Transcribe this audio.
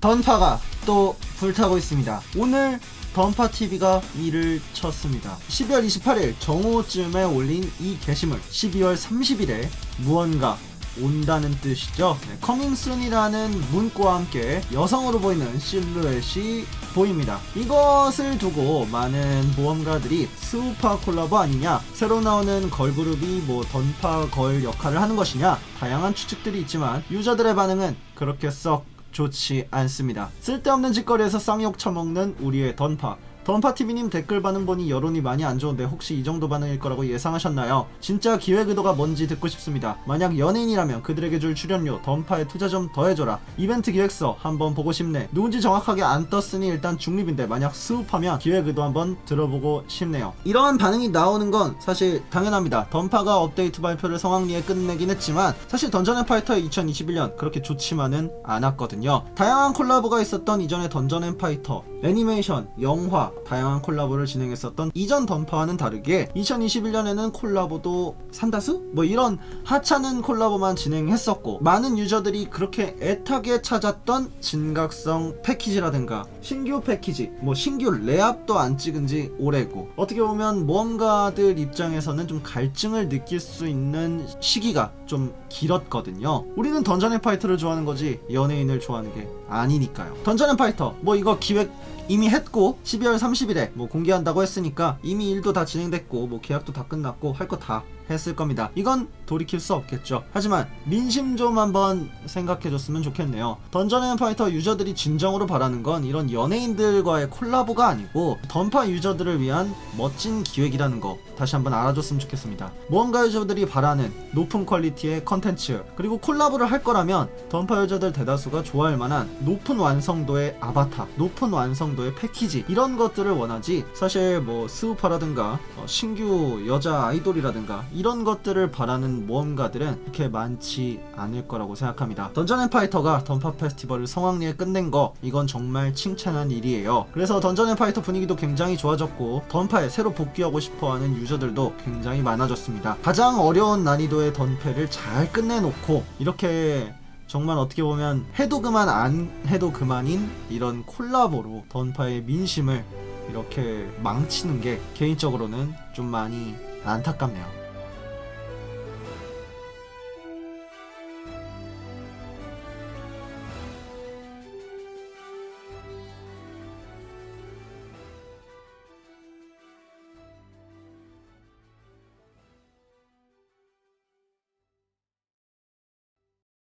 던파가 또 불타고 있습니다. 오늘 던파 TV가 일을 쳤습니다. 12월 28일 정오쯤에 올린 이 게시물 12월 30일에 무언가 온다는 뜻이죠. 네, 커밍 순이라는 문구와 함께 여성으로 보이는 실루엣이 보입니다. 이것을 두고 많은 모험가들이 스우파 콜라보 아니냐, 새로 나오는 걸그룹이 뭐 던파 걸 역할을 하는 것이냐, 다양한 추측들이 있지만 유저들의 반응은 그렇게 썩 좋지 않습니다. 쓸데없는 짓거리에서 쌍욕 처먹는 우리의 던파. 던파TV님 댓글 반응 보니 여론이 많이 안 좋은데 혹시 이 정도 반응일 거라고 예상하셨나요? 진짜 기획 의도가 뭔지 듣고 싶습니다. 만약 연예인이라면 그들에게 줄 출연료, 던파에 투자 좀 더해줘라. 이벤트 기획서 한번 보고 싶네. 누군지 정확하게 안 떴으니 일단 중립인데 만약 스웁하면 기획 의도 한번 들어보고 싶네요. 이러한 반응이 나오는 건 사실 당연합니다. 던파가 업데이트 발표를 성황리에 끝내긴 했지만 사실 던전 앤 파이터 2021년 그렇게 좋지만은 않았거든요. 다양한 콜라보가 있었던 이전의 던전 앤 파이터 애니메이션, 영화 다양한 콜라보를 진행했었던 이전 던파와는 다르게 2021년에는 콜라보도 산다수? 뭐 이런 하찮은 콜라보만 진행했었고 많은 유저들이 그렇게 애타게 찾았던 진각성 패키지라든가 신규 패키지 뭐 신규 레압도 안 찍은 지 오래고 어떻게 보면 모험가들 입장에서는 좀 갈증을 느낄 수 있는 시기가 좀 길었거든요 우리는 던전 앤 파이터를 좋아하는 거지 연예인을 좋아하는 게 아니니까요 던전 앤 파이터 뭐 이거 기획 이미 했고 12월 30일에 뭐 공개한다고 했으니까 이미 일도 다 진행됐고 뭐 계약도 다 끝났고 할 거 다 했을 겁니다. 이건 돌이킬 수 없겠죠. 하지만 민심 좀 한번 생각해 줬으면 좋겠네요. 던전 앤 파이터 유저들이 진정으로 바라는 건 이런 연예인들과의 콜라보가 아니고 던파 유저들을 위한 멋진 기획이라는 거 다시 한번 알아줬으면 좋겠습니다. 무언가 유저들이 바라는 높은 퀄리티의 컨텐츠 그리고 콜라보를 할 거라면 던파 유저들 대다수가 좋아할 만한 높은 완성도의 아바타, 높은 완성도의 패키지 이런 것들을 원하지 사실 뭐 스우파라든가 어, 신규 여자 아이돌이라든가 이런 것들을 바라는 모험가들은 그렇게 많지 않을 거라고 생각합니다. 던전 앤 파이터가 던파 페스티벌을 성황리에 끝낸 거 이건 정말 칭찬한 일이에요. 그래서 던전 앤 파이터 분위기도 굉장히 좋아졌고 던파에 새로 복귀하고 싶어하는 유저들도 굉장히 많아졌습니다. 가장 어려운 난이도의 던패를 잘 끝내놓고 이렇게 정말 어떻게 보면 해도 그만 안 해도 그만인 이런 콜라보로 던파의 민심을 이렇게 망치는 게 개인적으로는 좀 많이 안타깝네요.